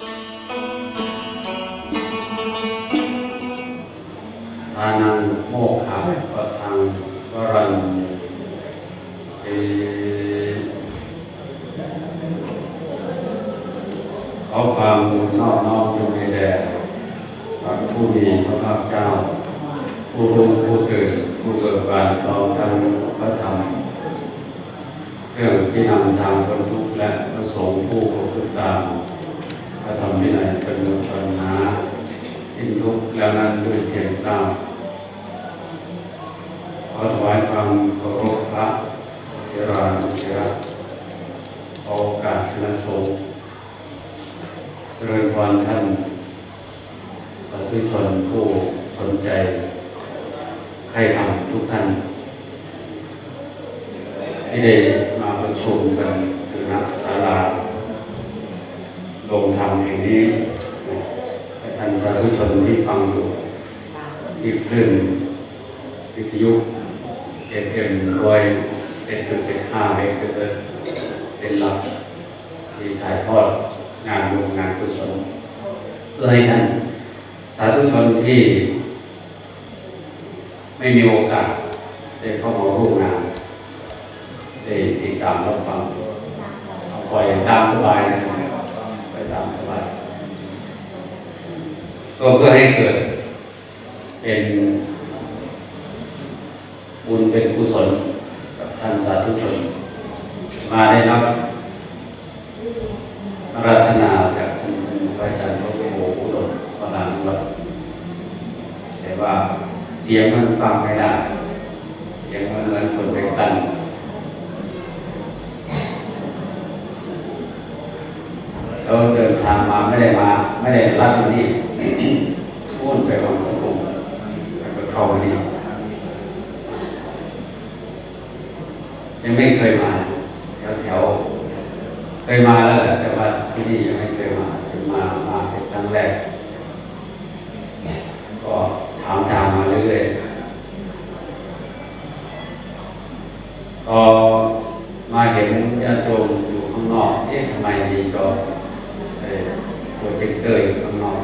ทานังโมกขะปะทังวรันเอขอความนอบน้อมจงมีแด่พระผู้มีพระภาคเจ้า ผู้รู้ผู้ตื่นผู้เบิกบานพร้อมทั้งพระธรรมเครื่องที่นำทางคนทุกและพระสงฆ์ผู้ประพฤติตามพระธรรมวินัยเป็นมูลปัญหาสิ้นทุ กข์แล้วนั้นด้วยเสียงตามขอถวายความเคารพพระเทรานุเทระโอกาสคณะสงฆ์เจริญพรท่านสาธุชนผู้สนใจใครทำทุกท่านที่ได้มาประชุมกันคือนักศาลาลงธรรมแห่งนี้ให้ท่านสาธุ ชนที่ฟังอยู่ที่คลื่นวิทยุเอ็ดเอ็มร้อยเอ็ดจุดเจ็ดห้าเอ็ดจุดเป็นหลักที่ถ่ายทอดงานบุญงานกุศลเพื่อให้ท่านสาธุชนที่ไม่มีโอกาสได้เข้ามาร่วมงานได้ติดตามรับฟังเอาปล่อยตามสบายนะไปตามสบาย ก็เพื่อให้เกิด เป็นบุญเป็นกุศลกับท่านสาธุชนมาได้รับรัตนาจากท่านพระอาจารย์พระโออุดมวรานุวัฒแต่ว่าเสียงมันฟังไม่ได้เสียงมันเหมือนคนไปกันเราเดินทางมาไม่ได้มา ไม่ได้รัดมานี่ พูดไปวังสกุลแล้วก็เข้ามานี่ ยังไม่เคยมาแถวแถวเคยมาแล้วแหละแต่ว่าที่นี่ยังไม่เคยมาถึงมามาเป็นครั้งแรก ก็ถามทางมาเรื่อยๆพอมาเห็นญาติโยมอยู่ข้างนอกเอ๊ะทำไมมีจอเออโปรเจคเตอร์อยู่ข้างนอก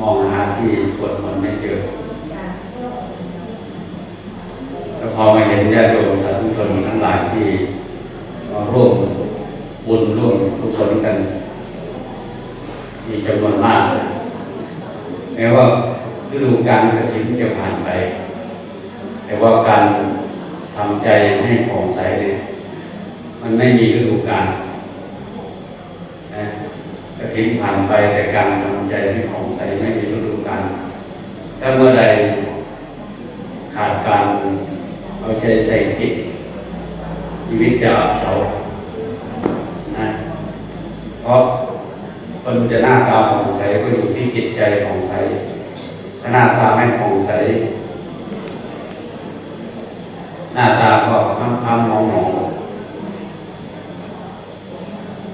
มองหาที่สวดมนต์ไม่เจอ แล้วพอมาเห็นญาติโยมสาธุชนทั้งหลายที่มาร่วมบุญร่วมกุศลกัน มีจำนวนมากแม้ว่าฤดูกาลกระถิ่นจะผ่านไป แต่ว่าการทำใจให้ผ่องใสเนี่ยมันไม่มีฤดูกาลนะกระทิ้งผ่านไปแต่การทำใจให้ของใสไม่มีฤดูกาลถ้าเมื่อใดขาดการ เอาใจใส่ผิดชีวิตจะอับเฉานะเพราะคนจะหน้าตาผ่องใสก็อยู่ที่จิตใจผ่องใสถ้าหน้าตาไม่ผ่องใส หน้าตาก็ค้ำๆมองๆ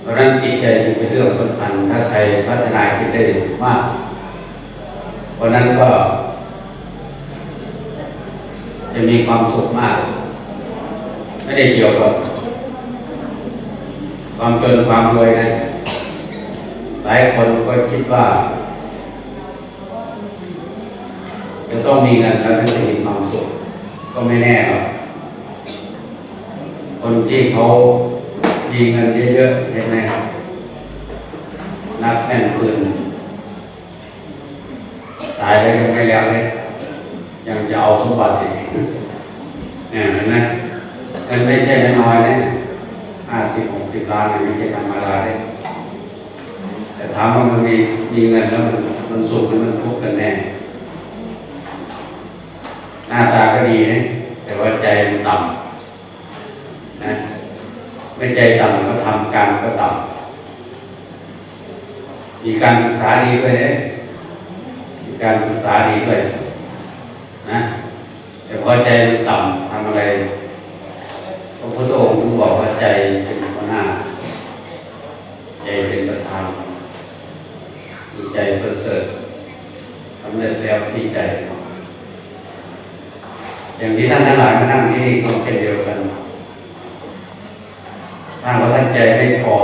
เพราะนั้นจิตใจจึงเป็นเรื่องสำคัญถ้าใครพัฒนาจิตได้มากวันนั้นก็ จะมีความสุขมาก ไม่ได้เกี่ยวกับความจนความรวยนะหลายคนก็คิดว่า จะต้องมีเงินแล้วถึงจะมีความสุข ก็ไม่แน่หรอกคนที่เขามีเงินเยอะๆเห็นไหมรับนักแม่นปืนตายแล้วยังไม่แล้วเลย ยังจะเอาสมบัติอีกเนี่ยเห็นไหมมันไม่ใช่น้อยนะห้าสิบหกสิบล้านไม่ใช่ธรรมดาเลยแต่ถามว่ามันมีมีเงินแล้วมันมันสุขหรือมันทุกข์กันแน่หน้าตาก็ดีนะแต่ว่าใจมันต่ำนะไม่ใจต่ำก็ทำการก็ต่ำมีการศึกษาดีด้วยนะมีการศึกษาดีด้วย นะแต่พอใจมันต่ำทำอะไรพระพุทธองค์ถึงบอกว่าใจเป็นหัวหน้า ใจเป็นประธานมีใจประเสริฐสำเร็จแล้วที่ใจ อย่างที่ท่านทั้งหลายมานั่งที่นี่ก็เป็นเดียวกันถ้าว่าท่านใจไม่พอ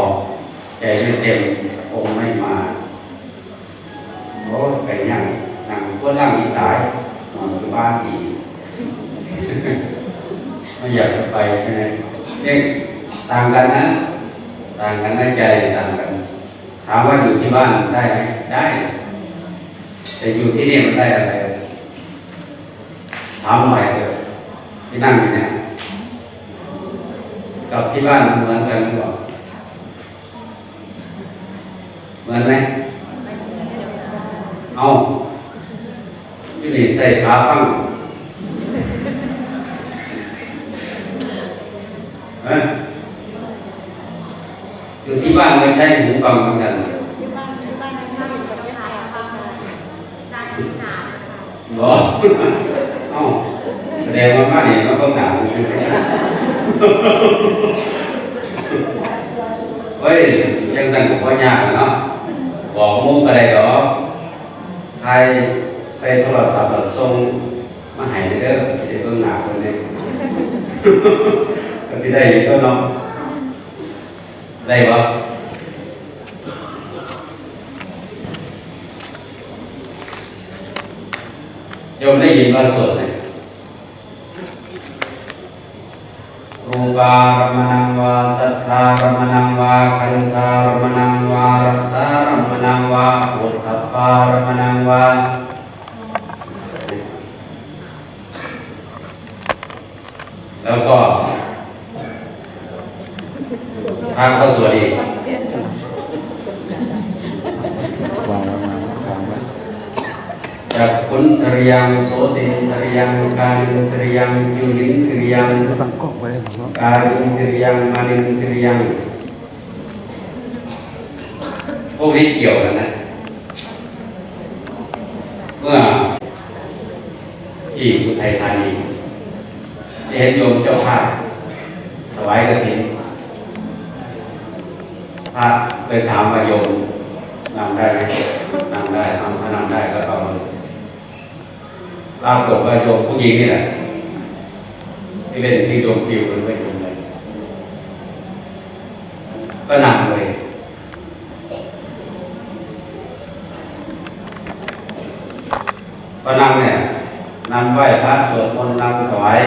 ใจใจไม่เต็มางกันนะ ต่างกันนะใจต่างกัน ถามว่าอยู่ที่บ้านได้ไหมได้ แต่อยู่ที่นี่มันได้อะไรถามหน่อยเถอะที่นั่งอยู่เนี่ยกับที่บ้านมันเหมือนกันหรือเปล่าเหมือนไหมเอาที่นี่ใส่ขาฟังเอ้ย อยู่ที่บ้านก็ใช้หูฟังเหมือนกันที่บ้านที่บ้านที่บ้านอยู่กับยายค่ะนานที่นานค่ะบอเอ้าแสดงว่าบ้านนี่มันก็หนาวใช่ไหมเฮ้ยยังสั่งกับพ่อยากเนาะบอกมุกอะไรก็ใครใส่โทรศัพท์แล้วส่งมาให้เด้อสิได้เบิ่งหน้าคนนี้ก็สิได้ก็เนาะ ได้บ่โยมได้ยินว่าสวดไหมรูปารมณังวาสัทธารมณังวาคันธารมณังวารักษารมณังวาอุทธปปารมณังวาแล้วก็ ทางก็สวดอีกวางไว้วางไว้วางไว้จากขุนทริยังโสตินทริยังกาลินทริยังยุลินทริยังกล้องไว้ของเรากาลินทริยังมาลินทริยังพวกนี้เกี่ยวกันนะเมื่อที่อุทัยธานีเห็นโยมเจ้าภาพถวายกฐิน พระไปถามวาโยมนำได้ไหมนำได้นำถ้านำได้ก็เอาเลยปรากฏว่าโยมผู้หญิงนี่แหละที่เล่นที่โยมปิวกันไปโยมเลยก็นำเลยก็นำเนี่ยนำไหว้พระสวดมนต์นำถวาย